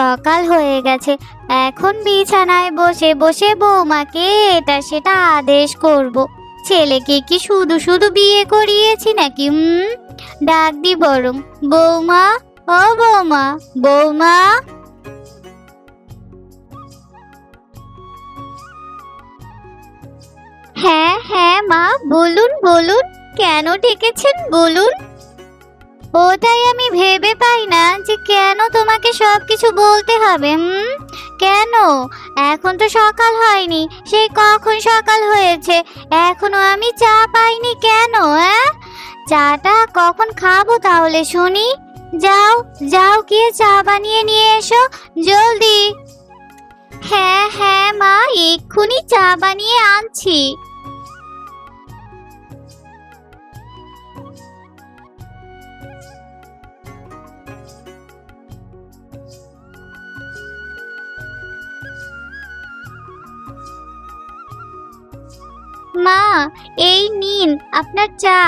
সকাল হয়ে গেছে। এখন বিছানায় বসে বসে বৌমাকে এটা সেটা আদেশ করব। ছেলেকে কি শুধু শুধু বিয়ে করিয়েছি নাকি হুম ডাক দি বরং। বৌমা, ও বৌমা বৌমা। হ্যাঁ হ্যাঁ মা, বলুন বলুন। কেন ডেকেছেন, বলুন। ওটাই আমি ভেবে পাই না যে কেন তোমাকে সব কিছু বলতে হবে, হুম? কেন? এখন তো সকাল হয়নি সেই কখন সকাল হয়েছে? এখনও আমি চা পাইনি কেন হ্যাঁ চাটা কখন খাব তাহলে শুনি? যাও যাও গিয়ে চা বানিয়ে নিয়ে এসো, জলদি। হ্যাঁ হ্যাঁ মা, এক্ষুনি চা বানিয়ে আনছি। মা, এই নিন আপনার চা।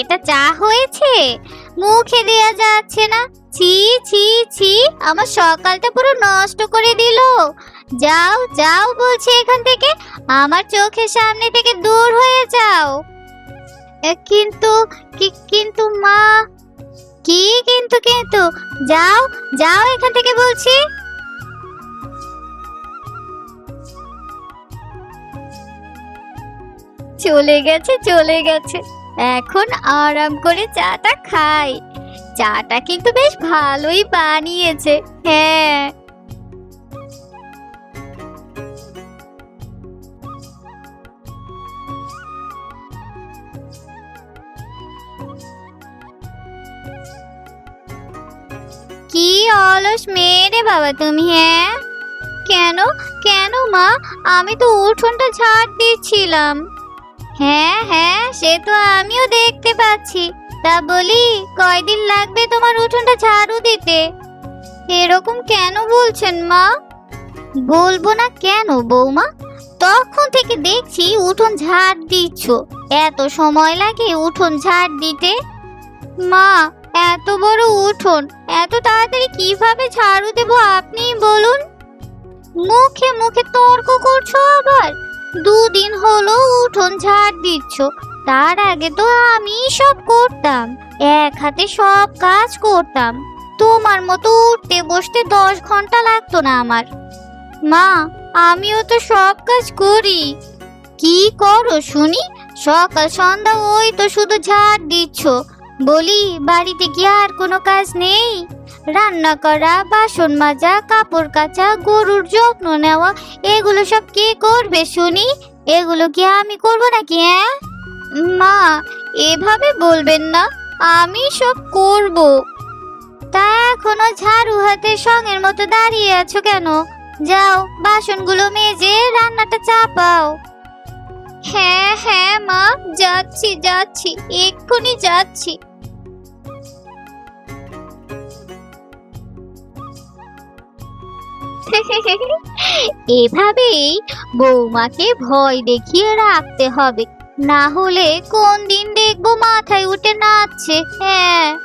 এটা চা হয়েছে? মুখে দেয়া যাচ্ছে না। ছি ছি ছি, আমার সকালটা পুরো নষ্ট করে দিল। যাও যাও বলছি এখান থেকে, আমার চোখের সামনে থেকে দূর হয়ে যাও। কিন্তু কিন্তু মা, কি কিন্তু কিন্তু, যাও যাও এখান থেকে বলছি। চলে গেছে চলে গেছে। এখন আরাম করে চাটা খাই। চাটা কিন্তু বেশ ভালোই বানিয়েছে হ্যাঁ। কি অলস মেয়ে রে বাবা তুমি হ্যাঁ? কেন কেন মা? আমি তো উঠোনটা ঝাড় দিচ্ছিলাম। হ্যাঁ হ্যাঁ সে তো আমিও দেখতে পাচ্ছি। তা বলি, কয়দিন লাগবে তোমার উঠোনটা ঝাড়ু দিতে? এরকম কেন বলছেন মা? বলব না কেন বৌমা? তখন থেকে দেখছি উঠোন ঝাড় দিচ্ছ। এত সময় লাগে উঠোন ঝাড় দিতে? মা, এত বড় উঠোন, এত তাড়াতাড়ি কীভাবে ঝাড়ু দেবো আপনি বলুন। মুখে মুখে তর্ক করছ? দুদিন হলো উঠোন ঝাড় দিচ্ছ, তার আগে তো আমি সব করতাম, এক হাতে সব কাজ করতাম। তোমার মতো উঠতে বসতে দশ ঘণ্টা লাগতো না আমার। মা, আমিও তো সব কাজ করি। কি করো শুনি? সকাল সন্ধ্যা ওই তো শুধু ঝাড় দিচ্ছ। বলি, বাড়িতে কি আর কোনো কাজ নেই? রান্না করা, বাসন মাজা, কাপড় কাচা, গরুর যত্ন নেওয়া, এগুলো সব কে করবে শুনি? এগুলো কি আমি করব নাকি হ্যাঁ? মা এভাবে বলবেন না, আমি সব করব। তা এখনও ঝাড়ু হাতে সঙ্গের মতো দাঁড়িয়ে আছো কেন? যাও, বাসনগুলো মেজে রান্নাটা চাপাও। হ্যাঁ হ্যাঁ মা, যাচ্ছি যাচ্ছি, এক্ষুনি যাচ্ছি। এভাবেই বৌমাকে ভয় দেখিয়ে রাখতে হবে। না হলে কোন দিন দেখব মাথায় উঠে নাচছে হ্যাঁ।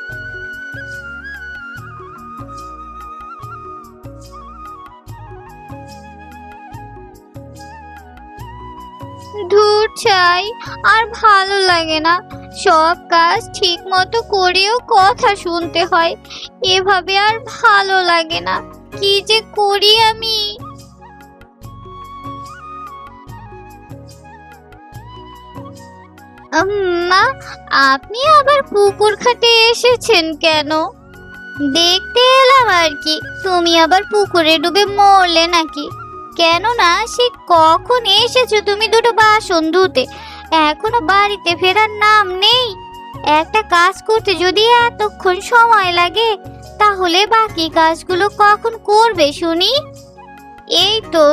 ধূর চাই আর ভালো লাগে না। সব কাজ ঠিক মতো করেও কথা শুনতে হয়। এভাবে আর ভালো লাগে না। কি যে করি আমি? মা আপনি আবার পুকুর ঘাটে এসেছেন কেন? দেখতে এলাম আর কি। তুমি আবার পুকুরে ডুবে মরলে নাকি? কেন না সে কখন এসেছ তুমি দুটো বাসন ধুতে? এখনও বাড়িতে ফেরার নাম নেই। একটা কাজ করতে যদি এতক্ষণ সময় লাগে তাহলে বাকি কাজগুলো কখন করবে শুনি? এই তো,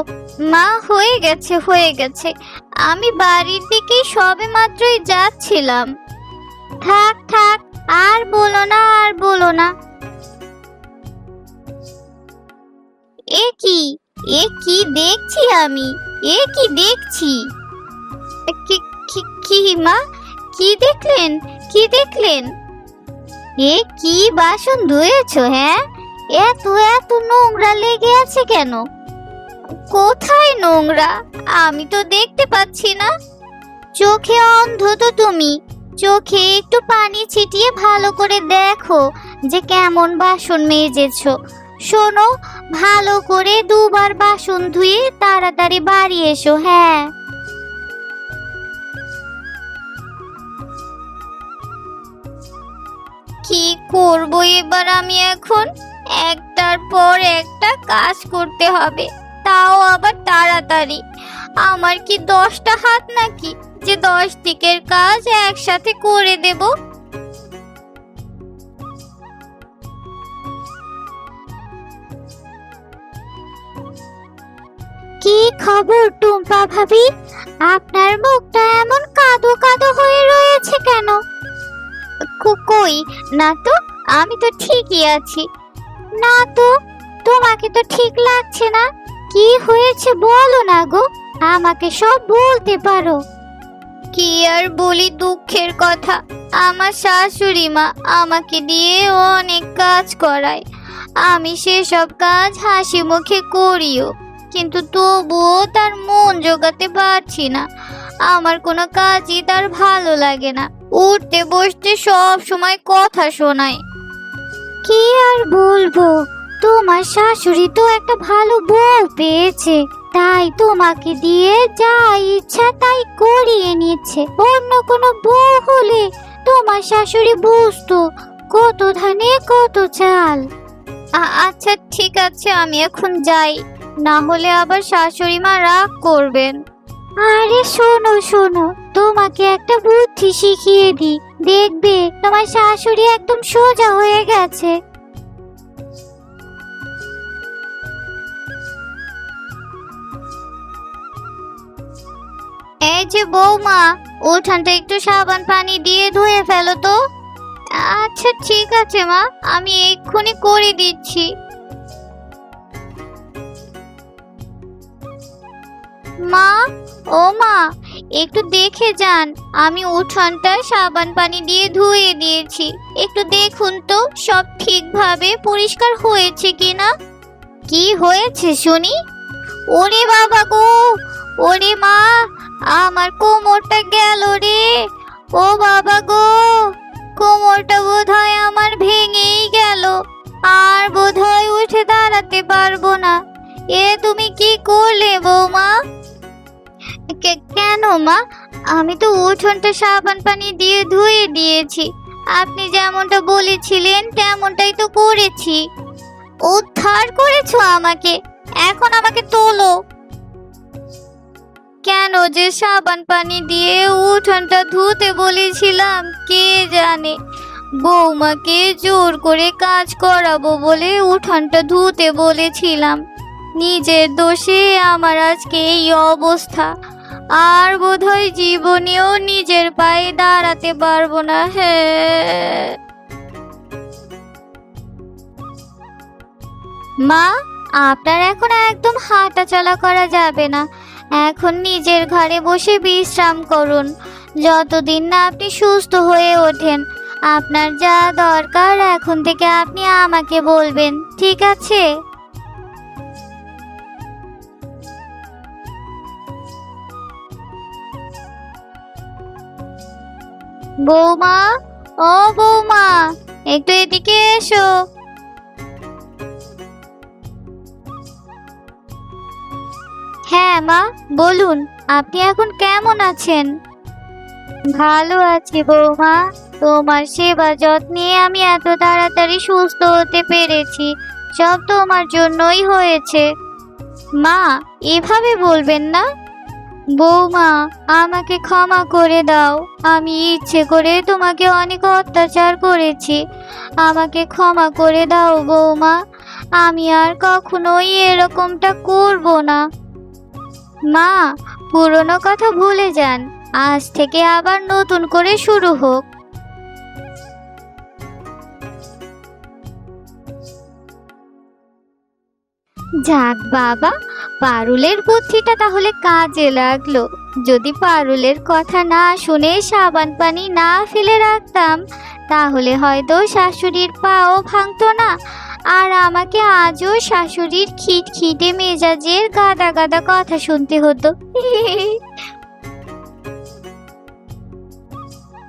মা হয়ে গেছে হয়ে গেছে। আমি বাড়ির দিকে সবে মাত্রই যাচ্ছিলাম। থাক থাক, আর বলো না, আর বলো না। এ কি? এ কি দেখছি আমি? এ কি দেখছি? কি মা? কি দেখলেন? কি দেখলেন? এ কি বাসন ধুয়েছো হ্যাঁ? এত এত নোংরা লেগে আছে কেন? কোথায় নোংরা? আমি তো দেখতে পাচ্ছি না। চোখে অন্ধ তো তুমি। চোখে একটু পানি ছিটিয়ে ভালো করে দেখো যে কেমন বাসন মেজেছো। শোনো, ভালো করে দুবার বাসন ধুয়ে তাড়াতাড়ি বাড়ি এসো হ্যাঁ? কি করব এবার আমি এখন? একটার পর একটা কাজ করতে হবে, তাও আবার তাড়াতাড়ি। আমার কি দশটা হাত নাকি? যে দশ দিকের কাজ একসাথে করে দেব। কি খবর টুম্পা ভাবি? আপনার মুখটা এমন কই না তো, আমি তো ঠিকই আছি। না তো, তোমাকে তো ঠিক লাগছে না। কি হয়েছে বলো না গো, আমাকে সব বলতে পারো। কি আর বলি দুঃখের কথা, আমার শাশুড়ি মা আমাকে দিয়ে অনেক কাজ করায়। আমি সেসব কাজ হাসি মুখে করিও, কিন্তু তবুও তার মন জোগাতে পারছি না। আমার কোনো কাজই তার ভালো লাগে না। উঠতে বসতে সব সময় কথা শোনায়। কি আর বলব? তোমার শাশুড়ি তো একটা ভালো বউ পেয়েছে, তাই তোমাকে দিয়ে যা ইচ্ছা তাই করিয়ে নিচ্ছে। অন্য কোনো বউ হলে তোমার শাশুড়ি বুঝতো কত ধানে কত চাল। আচ্ছা ঠিক আছে, আমি এখন যাই। না হলে আবার শাশুড়ি মা রাগ করবেন। আরে শোনো শোনো তোমাকে একটা বুদ্ধি শিখিয়ে দিই। দেখবে, তোমার শাশুড়ি একদম সোজা হয়ে গেছে। এই যে বৌমা, উঠানটা একটু সাবান পানি দিয়ে ধুয়ে ফেলো তো। আচ্ছা ঠিক আছে মা, আমি এক্ষুনি করে দিচ্ছি। মা, ও মা একটু দেখে যান, আমি উঠানটা সাবান পানি দিয়ে ধুয়ে দিয়েছি। একটু দেখুন তো, সব ঠিকভাবে পরিষ্কার হয়েছে কিনা? কি হয়েছে, শুনি? ওরে বাবা গো! ওরে মা! আমার কোমরটা গেল রে! ও বাবা গো! কোমরটা বোধহয় আমার ভেঙেই গেল। আর বোধহয় উঠে দাঁড়াতে পারব না। এ তুমি কি করলে, বৌমা? কেন মা? আমি তো উঠোনটা সাবান পানি দিয়ে ধুয়ে দিয়েছি। আপনি যেমনটা বলেছিলেন, তেমনটাই তো করেছি। উদ্ধার করেছ আমাকে। এখন আমাকে তোলো। কেন যে সাবান পানি দিয়ে উঠোনটা ধুতে বলেছিলাম, কে জানে? বৌমাকে জোর করে কাজ করাবো বলে উঠোনটা ধুতে বলেছিলাম। নিজের দোষে আমার আজকে এই অবস্থা। আর বোধহয় জীবনেও নিজের পায়ে দাঁড়াতে পারব না হ্যাঁ মা, আপনার এখন একদম হাঁটা চলা করা যাবে না। এখন নিজের ঘরে বসে বিশ্রাম করুন। যতদিন না আপনি সুস্থ হয়ে ওঠেন, আপনার যা দরকার এখন থেকে আপনি আমাকে বলবেন, ঠিক আছে? বৌমা, ও বৌমা, একটু এদিকে এসো। হ্যাঁ মা, বলুন, আপনি এখন কেমন আছেন? ভালো আছি বৌমা, তোমার সেবা যত্নে আমি এত তাড়াতাড়ি সুস্থ হতে পেরেছি, সব তোমার জন্যই হয়েছে। মা, এভাবে বলবেন না? বৌমা, আমাকে ক্ষমা করে দাও। আমি ইচ্ছে করে তোমাকে অনেক অত্যাচার করেছি। আমাকে ক্ষমা করে দাও বৌমা। আমি আর কখনোই এরকমটা করব না। মা, পুরনো কথা ভুলে যান। আজ থেকে আবার নতুন করে শুরু হোক। যাক বাবা, পারুলের বুদ্ধিটা তাহলে কাজে লাগল। যদি পারুলের কথা না শুনে সাবান পানি না ফেলে রাখতাম, তাহলে হয়তো শাশুড়ির পাও ভাঙতো না। আর আমাকে আজও শাশুড়ির খিটখিটে মেজাজের গাদা গাদা কথা শুনতে হতো।